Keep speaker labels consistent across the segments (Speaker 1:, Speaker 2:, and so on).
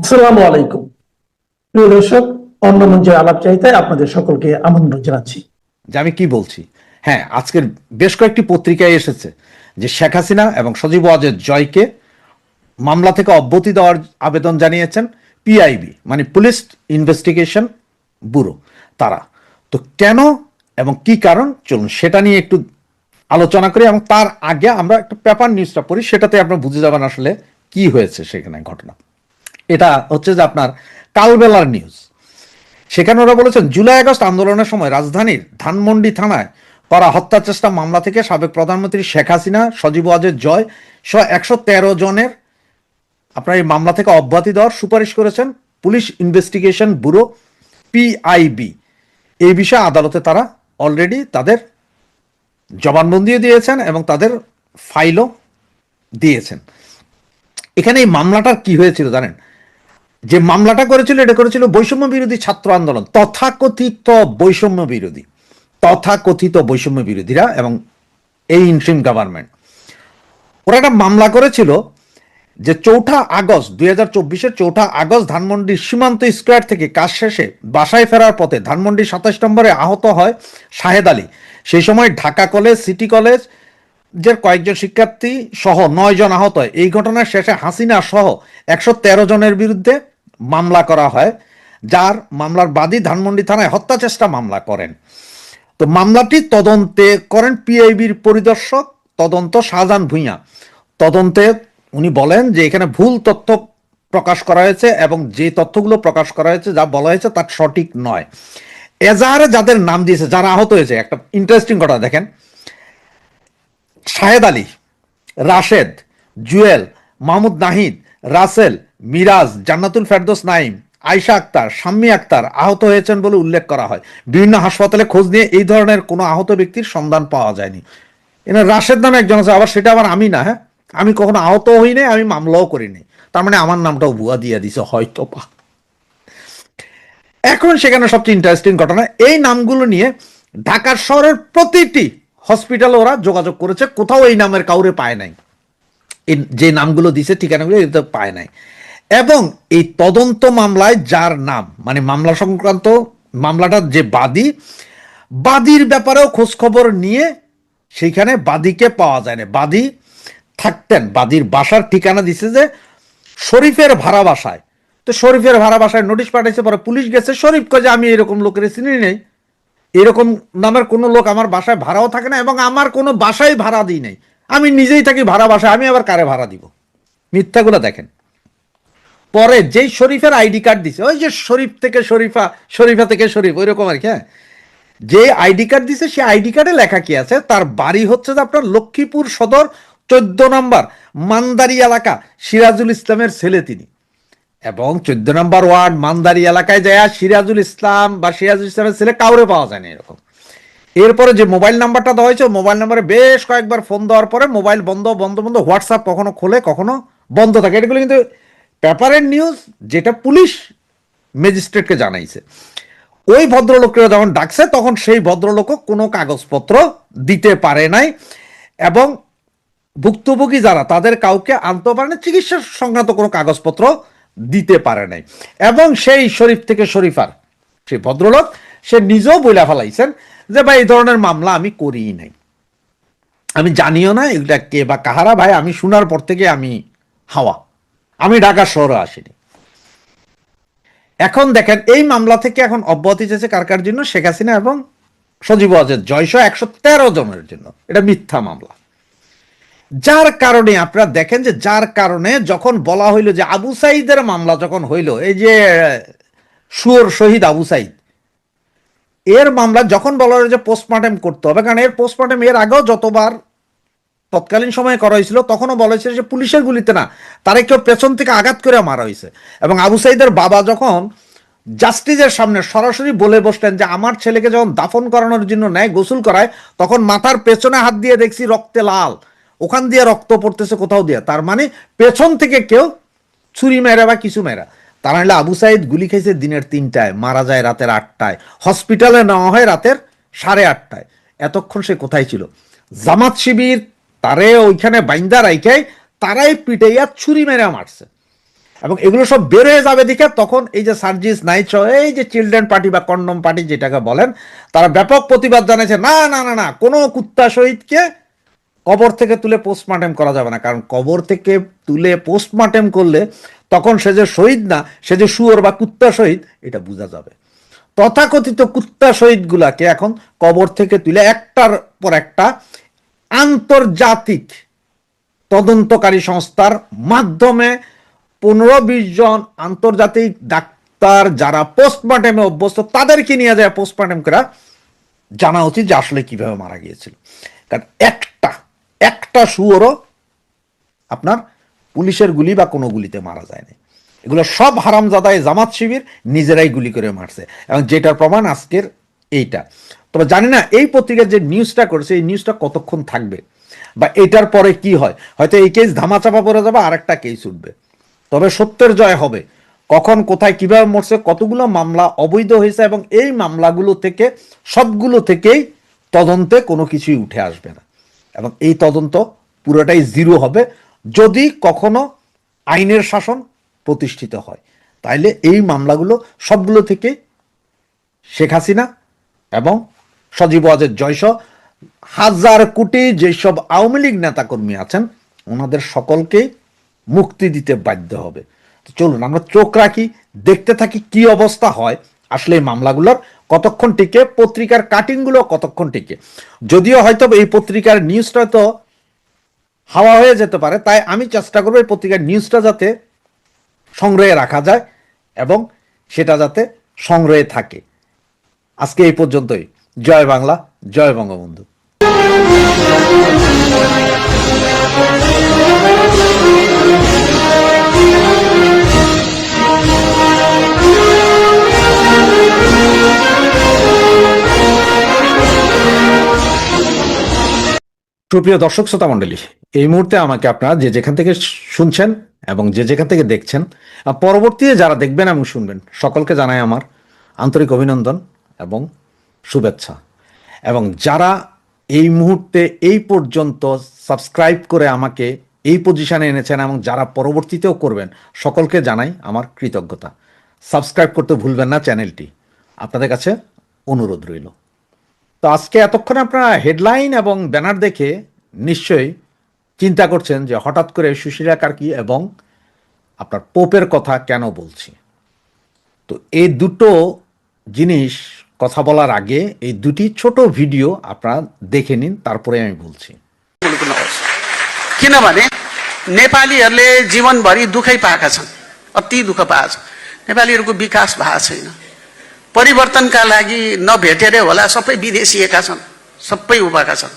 Speaker 1: আসসালামু আলাইকুম। প্রিয় দর্শক অন্য মঞ্চে আলাপ চাইতে আপনাদের সকলকে আমন্ত্রণ জানাচ্ছি।
Speaker 2: যে আমি কি বলছি? হ্যাঁ আজকের বেশ কয়েকটি পত্রিকায় এসেছে যে শেখ হাসিনা এবং সজীব ওয়াজেদ জয়কে মামলা থেকে অব্যাহতি দেওয়ার আবেদন জানিয়েছেন পিআইবি মানে পুলিশ ইনভেস্টিগেশন ব্যুরো, তারা। তো কেন এবং কি কারণ? চলুন সেটা নিয়ে একটু আলোচনা করি এবং তার আগে আমরা একটা পেপার নিউজটা পড়ি, সেটাতে আপনারা বুঝে যাবেন আসলে কি হয়েছে সেখানে ঘটনা। এটা হচ্ছে যে আপনার কালবেলার নিউজ সেখানে ওরা বলেছেন, জুলাই আগস্ট আন্দোলনের সময় রাজধানীর ধানমন্ডি থানায় করা হত্যা চেষ্টা মামলা থেকে সাবেক প্রধানমন্ত্রী শেখ হাসিনা, সজীব ওয়াজের জয় সহ একশো তেরো জনের আপনার এই মামলা থেকে অব্যাহতি দেওয়ার সুপারিশ করেছেন পুলিশ ইনভেস্টিগেশন ব্যুরো পিআইবি এই বিষয়ে আদালতে তারা অলরেডি তাদের জবানবন্দিও দিয়েছেন এবং তাদের ফাইলও দিয়েছেন। এখানে এই মামলাটার কি হয়েছিল জানেন? যে মামলাটা করেছিল, এটা করেছিল বৈষম্য বিরোধী ছাত্র আন্দোলন, তথাকথিত বৈষম্য বিরোধী, তথাকথিত বৈষম্য বিরোধীরা এবং এই ইন্ট্রিম গভর্নমেন্ট ওরা একটা মামলা করেছিল যে চৌঠা আগস্ট, দুই হাজার চব্বিশের চৌঠা আগস্ট ধানমন্ডির সীমান্ত স্কোয়ার থেকে কাজ শেষে বাসায় ফেরার পথে ধানমন্ডির সাতাশ নম্বরে আহত হয় শাহেদ আলী। সেই সময় ঢাকা কলেজ, সিটি কলেজ যে কয়েকজন শিক্ষার্থী সহ নয় জন আহত হয়। এই ঘটনার শেষে হাসিনা সহ একশো তেরো জনের বিরুদ্ধে মামলা করা হয়, যার মামলার বাদী ধানমন্ডি থানায় হত্যা চেষ্টা মামলা করেন। তো মামলাটি তদন্তে করেন পিআইবির পরিদর্শক, তদন্ত শাহজাহান ভূঁইয়া। তদন্তে উনি বলেন যে এখানে ভুল তথ্য প্রকাশ করা হয়েছে এবং যে তথ্যগুলো প্রকাশ করা হয়েছে, যা বলা হয়েছে তার সঠিক নয়। এজাহারে যাদের নাম দিয়েছে, যারা আহত হয়েছে, একটা ইন্টারেস্টিং কথা দেখেন। শাহেদ আলী, রাশেদ, জুয়েল, মাহমুদ নাহিদ, রাসেল মিরাজ, জান্নাতুল ফেরদোস নাইম, আয়শা আক্তার, শাম্মী আক্তার আহত হয়েছেন বলে উল্লেখ করা হয়। বিভিন্ন হাসপাতালে খোঁজ নিয়ে এই ধরনের কোনো আহত ব্যক্তির সন্ধান পাওয়া যায়নি। এখানে রাশেদ নামে একজন আছে, আবার সেটা আবার আমি না হ্যাঁ? আমি কখনো আহত হই নাই, আমি মামলাও করিনি তার মানে আমার নামটাও ভুয়া দিয়ে দিছে হয়তো পা এখন সেখানে সবচেয়ে ইন্টারেস্টিং ঘটনা, এই নামগুলো নিয়ে ঢাকার শহরের প্রতিটি হসপিটালে ওরা যোগাযোগ করেছে, কোথাও এই নামের কাউরে পায় নাই। যে নামগুলো দিছে, ঠিকানাগুলো এতে পায় নাই। এবং এই তদন্ত মামলায় যার নাম মানে মামলা সংক্রান্ত মামলাটার যে বাদী, বাদীর ব্যাপারেও খোঁজ খবর নিয়ে সেইখানে বাদীকে পাওয়া যায় না বাদী থাকতেন, বাদীর বাসার ঠিকানা দিছে যে শরীফের ভাড়া বাসায়। তো শরীফের ভাড়া বাসায় নোটিশ পাঠাইছে, পরে পুলিশ গেছে, শরীফ যে, আমি এরকম লোকের চিনি নেই। এরকম নামের কোনো লোক আমার বাসায় ভাড়াও থাকে না এবং আমার কোনো বাসায় ভাড়া দিই নাই। আমি নিজেই থাকি ভাড়া বাসায়, আমি আবার কারে ভাড়া দিব? মিথ্যাগুলো দেখেন। পরে যেই শরীফের আইডি কার্ড দিছে, ওই যে শরীফ থেকে শরীফা শরীফা থেকে শরীফ ওই রকম আর কি হ্যাঁ? যে আইডি কার্ড দিছে সেই আইডি কার্ডে লেখা কি আছে? তার বাড়ি হচ্ছে যে আপনার লক্ষ্মীপুর সদর চোদ্দ নম্বর, মান্দারি এলাকা, সিরাজুল ইসলামের ছেলে তিনি। এবং চোদ্দ নম্বর ওয়ার্ড, মান্দারি এলাকায় যায়, সিরাজুল ইসলাম বা সিরাজুল ইসলামের ছেলে কাউরে পাওয়া যায় না এরকম। এরপরে যে মোবাইল নাম্বারটা দেওয়া হয়েছে, মোবাইল নাম্বারে বেশ কয়েকবার ফোন দেওয়ার পরে মোবাইল বন্ধ বন্ধ বন্ধ, হোয়াটসঅ্যাপ কখনো খোলে, কখনো বন্ধ থাকে। এগুলো কিন্তু পেপারের নিউজ যেটা পুলিশ ম্যাজিস্ট্রেটকে জানাইছে। ওই ভদ্রলোকরা যখন ডাকছে, তখন সেই ভদ্রলোকও কোনো কাগজপত্র দিতে পারে নাই এবং ভুক্তভোগী যারা, তাদের কাউকে আনতে পারে না চিকিৎসা সংক্রান্ত কোনো কাগজপত্র দিতে পারে নাই। এবং সেই শরীফ থেকে শরীফার সেই ভদ্রলোক, সে নিজেও বইলা ফেলাইছেন যে, ভাই, এই ধরনের মামলা আমি করিই নাই। আমি জানিও না, এগুলা কে বা কাহারা, ভাই, আমি শোনার পর থেকে আমি হাওয়া। আমি ঢাকা শহরে আসিনি। এখন দেখেন, এই মামলা থেকে এখন অব্যাহতি চেয়েছে কার কার জন্য? শেখ হাসিনা এবং সজীব অজের জয়শ একশো তেরো জনের জন্য। এটা মিথ্যা মামলা। যার কারণে আপনারা দেখেন যে যার কারণে যখন বলা হইল যে আবু সাইদের মামলা যখন হইল, এই যে সুর শহীদ আবু সাইদ, এর মামলা যখন বলা হলো যে পোস্টমর্টেম করতে হবে, কারণ এর পোস্টমর্টেম এর আগেও যতবার তৎকালীন সময়ে করা হয়েছিল, তখনও বলা হয়েছিল যে পুলিশের গুলিতে না তারা কেউ পেছন থেকে আঘাত করে মারা হয়েছে। এবং আবু সাইদের বাবা যখন জাস্টিসের সামনে সরাসরি বলে বসলেন যে আমার ছেলেকে যখন দাফন করানোর জন্য নেয় গোসল করায়, তখন মাথার পেছনে হাত দিয়ে দেখছি রক্তে লাল, ওখান দিয়ে রক্ত পড়তেছে, কোথাও দিয়ে। তার মানে পেছন থেকে কেউ ছুরি মেরা বা কিছু মেরা। তার নাহলে আবু সাইদ গুলি খাইছে দিনের তিনটায়, মারা যায় রাতের আটটায়। হসপিটালে নেওয়া হয় রাতের সাড়ে আটটায়। এতক্ষণ সে কোথায় ছিল? জামাত শিবির তারে ওইখানে বাইন্দা রাইখাই তারাই পিটাইয়া ছুরি মেরে মারছে। এবং এগুলো সব বের হয়ে যাবে দিকে তখন এই যে সার্জিস সহ, এই যে চিলড্রেন পার্টি বা কন্ডম পার্টি যেটাকে বলেন, তারা ব্যাপক প্রতিবাদ জানিয়েছে না না না না, কোনো কুত্তা শহীদকে কবর থেকে তুলে পোস্টমার্টেম করা যাবে না। কারণ কবর থেকে তুলে পোস্টমার্টেম করলে তখন সে যে শহীদ না, সে যে শুয়োর বা কুত্তা শহীদ এটা বোঝা যাবে। তথাকথিত কুত্তা শহীদগুলাকে এখন কবর থেকে তুলে একটার পর একটা আন্তর্জাতিক তদন্তকারী সংস্থার মাধ্যমে পনেরো বিশ জন আন্তর্জাতিক ডাক্তার যারা পোস্টমর্টেমে অভ্যস্ত, তাদেরকে নিয়ে যায় পোস্টমর্টেম করা। জানা উচিত যে আসলে কীভাবে মারা গিয়েছিল। কারণ একটা একটা শুয়োরও আপনার পুলিশের গুলি বা কোনো গুলিতে মারা যায়নি। এগুলো সব হারামজাদায় জামাত শিবির নিজেরাই গুলি করে মারছে। এবং যেটার প্রমাণ আজকের এইটা। তবে জানি না, এই পত্রিকার যে নিউজটা করেছে, এই নিউজটা কতক্ষণ থাকবে? বা এটার পরে কি হয়? হয়তো এই কেস ধামাচাপা পড়ে যাবে আর একটা কেস উঠবে। তবে সত্যের জয় হবে। কখন, কোথায়, কীভাবে মরছে, কতগুলো মামলা অবৈধ হয়েছে এবং এই মামলাগুলো থেকে, সবগুলো থেকেই তদন্তে কোনো কিছুই উঠে আসবে না। এবং এই তদন্ত পুরোটাই জিরো হবে যদি কখনো আইনের শাসন প্রতিষ্ঠিত হয়। তাইলে এই মামলাগুলো সবগুলো থেকে শেখ হাসিনা এবং সজীব ওয়াজের জয়স হাজার কোটি যেসব আওয়ামী লীগ নেতাকর্মী আছেন, ওনাদের সকলকেই মুক্তি দিতে বাধ্য হবে। চলুন, আমরা চোখ রাখি, দেখতে থাকি কি অবস্থা হয় আসলে এই মামলাগুলোর। কতক্ষণ টিকে, পত্রিকার কাটিংগুলো কতক্ষণ টিকে? যদিও হয়তো এই পত্রিকার নিউজটা তো হাওয়া হয়ে যেতে পারে, তাই আমি চেষ্টা করব এই পত্রিকার নিউজটা যাতে সংগ্রহে রাখা যায় এবং সেটা যাতে সংগ্রহে থাকে। আজকে এই পর্যন্তই। জয় বাংলা, জয় বঙ্গবন্ধু। সুপ্রিয় দর্শক, শ্রোতা মণ্ডলী, এই মুহূর্তে আমাকে আপনারা যে যেখান থেকে শুনছেন এবং যে যেখান থেকে দেখছেন পরবর্তীতে যারা দেখবেন এবং শুনবেন, সকলকে জানাই আমার আন্তরিক অভিনন্দন এবং শুভেচ্ছা। এবং যারা এই মুহূর্তে এই পর্যন্ত সাবস্ক্রাইব করে আমাকে এই পজিশনে এনেছেন এবং যারা পরবর্তীতেও করবেন, সকলকে জানাই আমার কৃতজ্ঞতা। সাবস্ক্রাইব করতে ভুলবেন না চ্যানেলটি। আপনাদের কাছে অনুরোধ রইল। তো আজকে এতক্ষণ আপনারা হেডলাইন এবং ব্যানার দেখে নিশ্চয়ই চিন্তা করছেন যে হঠাৎ করে সুশীলা কার্কি এবং আপনার পোপের কথা কেন বলছি? তো এই দুটো জিনিস কথা বলার আগে এই দুটি ছোট ভিডিও আপনারা দেখে নিন তারপরে আমি বলছি
Speaker 3: मुलुक नहोस् किनभने नेपालीहरूले जीवनभरि दुःखै पाएका छन् अति दुःख पाएका छन् नेपालीहरूको विकास भएको छैन परिवर्तनका लागि नभेटेरै होला सबै विदेशिएका छन् सबै उभाएका छन्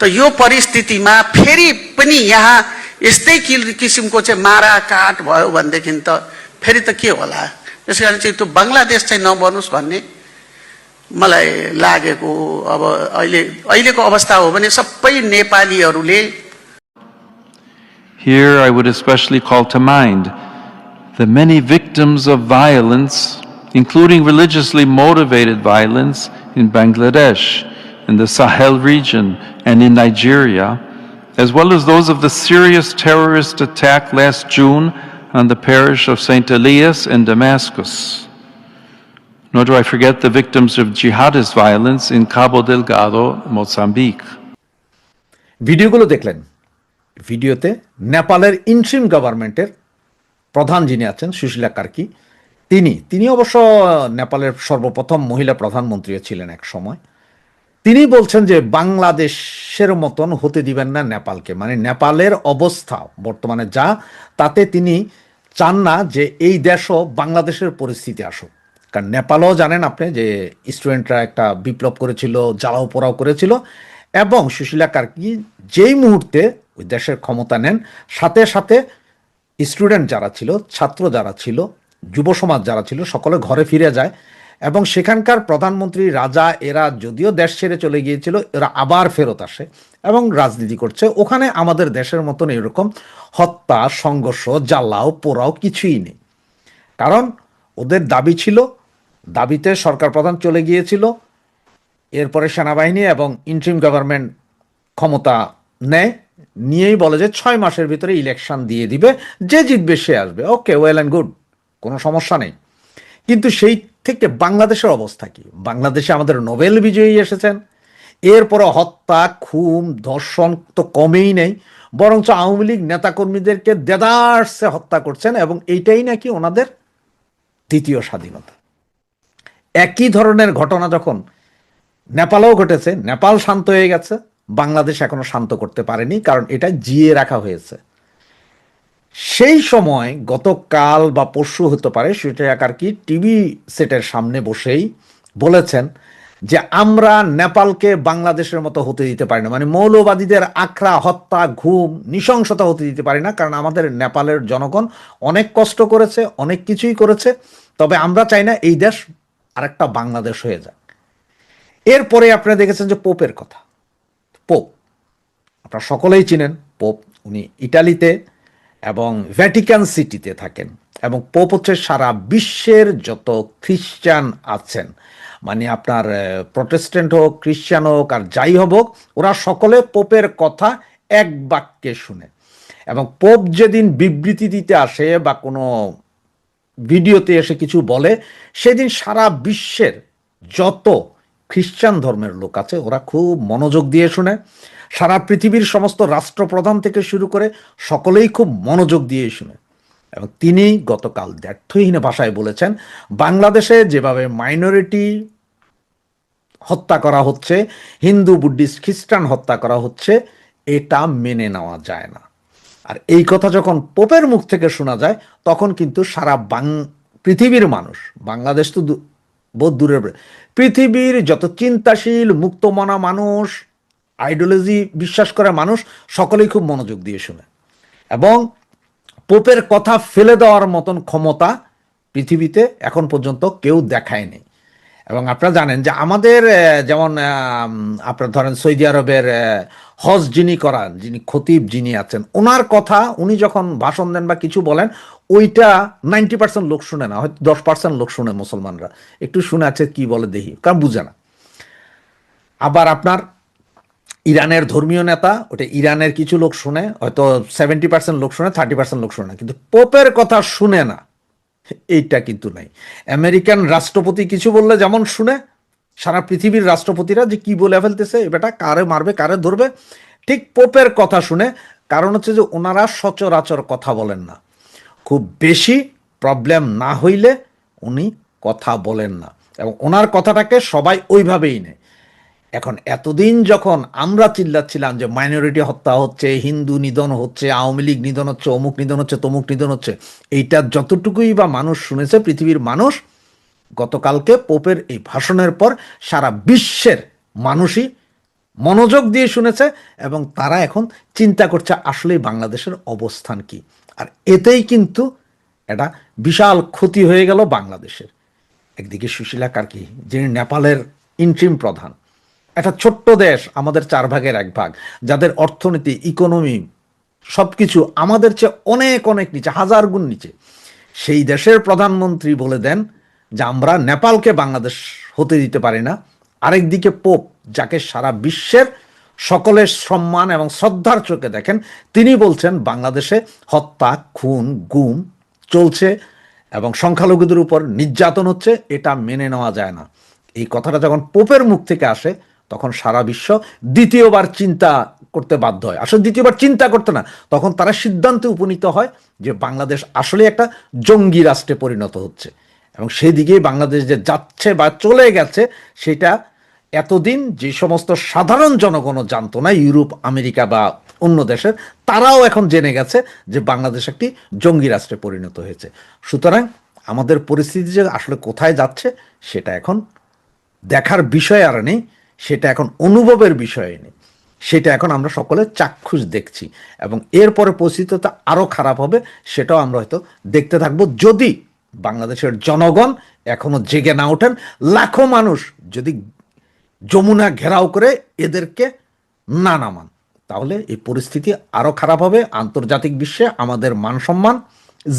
Speaker 3: त यो परिस्थितिमा फेरि पनि यहाँ यस्तै कि- किसिमको चाहिँ मारा काट भयो भनेदेखि त फेरि त के होला त्यस कारण चाहिँ त्यो बङ्गलादेश चाहिँ नबनोस् भन्ने मलाई लागेको अब अहिले अहिलेको अवस्था हो भने सबै नेपालीहरूले
Speaker 4: Here, I would especially call to mind the many victims of violence, including religiously motivated violence in Bangladesh, in the Sahel region, and in Nigeria, as well as those of the serious terrorist attack last June on the parish of St. Elias in Damascus. Nor do I forget the victims of jihadist violence in Cabo Delgado, Mozambique.
Speaker 2: ভিডিওগুলো দেখলেন। ভিডিওতে নেপালের interim গভর্নমেন্টের প্রধান যিনি আছেন সুশীলা কার্কি তিনি। তিনি অবশ্য নেপালের সর্বপ্রথম মহিলা প্রধানমন্ত্রীও ছিলেন এক সময়। তিনি বলছেন যে বাংলাদেশের মতন হতে দিবেন না নেপালকে। মানে নেপালের অবস্থা বর্তমানে যা তাতে তিনি চান না যে এই দেশও বাংলাদেশের পরিস্থিতি আসুক। কারণ নেপালও জানেন আপনি যে স্টুডেন্টরা একটা বিপ্লব করেছিল, জ্বালাও পোড়াও করেছিল। এবং সুশীলা কার্কি যেই মুহূর্তে ওই দেশের ক্ষমতা নেন, সাথে সাথে স্টুডেন্ট যারা ছিল, ছাত্র যারা ছিল, যুব সমাজ যারা ছিল, সকলে ঘরে ফিরে যায়। এবং সেখানকার প্রধানমন্ত্রী রাজা এরা যদিও দেশ ছেড়ে চলে গিয়েছিল, এরা আবার ফেরত আসে এবং রাজনীতি করছে। ওখানে আমাদের দেশের মতন এরকম হত্যা, সংঘর্ষ, জ্বালাও পোড়াও কিছুই নেই। কারণ ওদের দাবি ছিল দাবিতে সরকার প্রধান চলে গিয়েছিল। এরপরে সেনাবাহিনী এবং ইন্ট্রিম গভর্নমেন্ট ক্ষমতা নেয়। নিয়েই বলে যে ছয় মাসের ভিতরে ইলেকশন দিয়ে দিবে, যে জিতবে সে আসবে। ওকে, ওয়েল অ্যান্ড গুড, কোনো সমস্যা নেই। কিন্তু সেই থেকে বাংলাদেশের অবস্থা কি? বাংলাদেশে আমাদের নোবেল বিজয়ী এসেছেন। এরপরে হত্যা, খুন, ধর্ষণ তো কমেই নেই। বরঞ্চ আওয়ামী লীগ নেতাকর্মীদেরকে দেদার্সে হত্যা করছেন এবং এইটাই নাকি ওনাদের দ্বিতীয় স্বাধীনতা। একই ধরনের ঘটনা যখন নেপালেও ঘটেছে, নেপাল শান্ত হয়ে গেছে, বাংলাদেশ এখনও শান্ত করতে পারেনি, কারণ এটা জিয়ে রাখা হয়েছে। সেই সময় গতকাল বা পরশু হতে পারে, সেটা আকার কি, টিভি সেটের সামনে বসেই বলেছেন যে আমরা নেপালকে বাংলাদেশের মতো হতে দিতে পারি না। মানে মৌলবাদীদের আখড়া, হত্যা, ঘুম, নৃশংসতা হতে দিতে পারি না, কারণ আমাদের নেপালের জনগণ অনেক কষ্ট করেছে, অনেক কিছুই করেছে, তবে আমরা চাই না এই দেশ আরেকটা বাংলাদেশ হয়ে যাক। এরপরে আপনারা দেখেছেন যে পোপের কথা। পোপ, আপনারা সকলেই চিনেন, পোপ উনি ইটালিতে এবং ভ্যাটিকান সিটিতে থাকেন এবং পোপ হচ্ছে সারা বিশ্বের যত খ্রিস্টান আছেন মানে আপনার প্রটেস্ট্যান্ট হোক, খ্রিস্টান হোক আর যাই হোক, ওরা সকলে পোপের কথা এক বাক্যে শুনে। এবং পোপ যেদিন বিবৃতি দিতে আসে বা কোনো ভিডিওতে এসে কিছু বলে, সেদিন সারা বিশ্বের যত খ্রিস্টান ধর্মের লোক আছে, ওরা খুব মনোযোগ দিয়ে শুনে, সারা পৃথিবীর সমস্ত রাষ্ট্রপ্রধান থেকে শুরু করে সকলেই খুব মনোযোগ দিয়ে শুনে। এবং তিনি গতকাল দ্ব্যর্থহীন ভাষায় বলেছেন, বাংলাদেশে যেভাবে মাইনরিটি হত্যা করা হচ্ছে, হিন্দু, বুদ্ধিস্ট, খ্রিস্টান হত্যা করা হচ্ছে, এটা মেনে নেওয়া যায় না। আর এই কথা যখন পোপের মুখ থেকে শোনা যায়, তখন কিন্তু সারা বাং, পৃথিবীর মানুষ, বাংলাদেশ তো বহুত দূরের পৃথিবীর যত চিন্তাশীল, মুক্তমনা মানুষ, আইডিওলজি বিশ্বাস করা মানুষ, সকলেই খুব মনোযোগ দিয়ে শুনে। এবং পোপের কথা ফেলে দেওয়ার মতন ক্ষমতা পৃথিবীতে এখন পর্যন্ত কেউ দেখায়নি। এবং আপনারা জানেন যে আমাদের যেমন আপনার ধরেন সৌদি আরবের হজ যিনি করান, যিনি খতিব যিনি আছেন, ওনার কথা উনি যখন ভাষণ দেন বা কিছু বলেন, ওইটা নাইনটি পার্সেন্ট লোক শুনে না, হয়তো দশ পার্সেন্ট লোক শুনে মুসলমানরা। একটু শুনে আছে কি বলে দেখি, কারণ বুঝে না। আবার আপনার ইরানের ধর্মীয় নেতা, ওটা ইরানের কিছু লোক শুনে, হয়তো সেভেন্টি পার্সেন্ট লোক শুনে থার্টি পার্সেন্ট লোক শুনে না, কিন্তু পোপের কথা শুনে না। এইটা কিন্তু নাই। আমেরিকান রাষ্ট্রপতি কিছু বললে যেমন শুনে, সারা পৃথিবীর রাষ্ট্রপতিরা যে কি বলে ফেলতেছে এটা কারে মারবে, কারে ধরবে, ঠিক পোপের কথা শুনে, কারণ হচ্ছে যে ওনারা সচরাচর কথা বলেন না। খুব বেশি প্রবলেম না হইলে উনি কথা বলেন না। এবং ওনার কথাটাকে সবাই ওইভাবেই নেয়। এখন এতদিন যখন আমরা চিল্লাচ্ছিলাম যে মাইনরিটি হত্যা হচ্ছে, হিন্দু নিধন হচ্ছে, আওয়ামী লীগ নিধন হচ্ছে, অমুক নিধন হচ্ছে, তমুক নিধন হচ্ছে, এইটা যতটুকুই বা মানুষ শুনেছে, পৃথিবীর মানুষ, গতকালকে পোপের এই ভাষণের পর সারা বিশ্বের মানুষই মনোযোগ দিয়ে শুনেছে এবং তারা এখন চিন্তা করছে আসলেই বাংলাদেশের অবস্থান কি। আর এতেই কিন্তু এটা বিশাল ক্ষতি হয়ে গেল বাংলাদেশের। একদিকে সুশীলা কার্কি, যিনি নেপালের ইন্ট্রিম প্রধান। একটা ছোট্ট দেশ, আমাদের চার ভাগের এক ভাগ, যাদের অর্থনীতি ইকোনমি সবকিছু আমাদের চেয়ে অনেক অনেক নিচে, হাজার গুণ নিচে। সেই দেশের প্রধানমন্ত্রী বলে দেন যে, আমরা নেপালকে বাংলাদেশ হতে দিতে পারি না। আরেকদিকে পোপ, যাকে সারা বিশ্বের সকলের সম্মান এবং শ্রদ্ধার চোখে দেখেন, তিনি বলছেন, বাংলাদেশে হত্যা, খুন, গুম চলছে এবং সংখ্যালঘুদের উপর নির্যাতন হচ্ছে, এটা মেনে নেওয়া যায় না। এই কথাটা যখন পোপের মুখ থেকে আসে তখন সারা বিশ্ব দ্বিতীয়বার চিন্তা করতে বাধ্য হয়। আসলে দ্বিতীয়বার চিন্তা করতে না, তখন তারা সিদ্ধান্তে উপনীত হয় যে বাংলাদেশ আসলে একটা জঙ্গি রাষ্ট্রে পরিণত হচ্ছে। এবং সেই দিকেই বাংলাদেশ যে যাচ্ছে বা চলে গেছে, সেটা এতদিন যে সমস্ত সাধারণ জনগণও জানতো না, ইউরোপ, আমেরিকা বা অন্য দেশের, তারাও এখন জেনে গেছে যে বাংলাদেশ একটি জঙ্গি রাষ্ট্রে পরিণত হয়েছে। সুতরাং আমাদের পরিস্থিতি যে আসলে কোথায় যাচ্ছে, সেটা এখন দেখার বিষয় আর নেই। সেটা এখন অনুভবের বিষয় নেই সেটা এখন আমরা সকলে চাক্ষুষ দেখছি এবং এরপরে পরিস্থিতিটা আরও খারাপ হবে, সেটাও আমরা হয়তো দেখতে থাকব। যদি বাংলাদেশের জনগণ এখনও জেগে না ওঠেন, লাখো মানুষ যদি যমুনা ঘেরাও করে এদেরকে না নামান, তাহলে এই পরিস্থিতি আরও খারাপ হবে। আন্তর্জাতিক বিশ্বে আমাদের মান সম্মান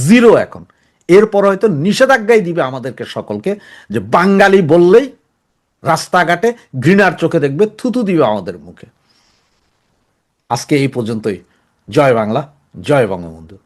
Speaker 2: জিরো এখন। এরপর হয়তো নিষেধাজ্ঞাই দিবে আমাদেরকে সকলকে যে বাঙালি বললেই রাস্তাঘাটে ঘৃণার চোখে দেখবে থুতু দিবে আমাদের মুখে। আজকে এই পর্যন্তই। জয় বাংলা, জয় বঙ্গবন্ধু।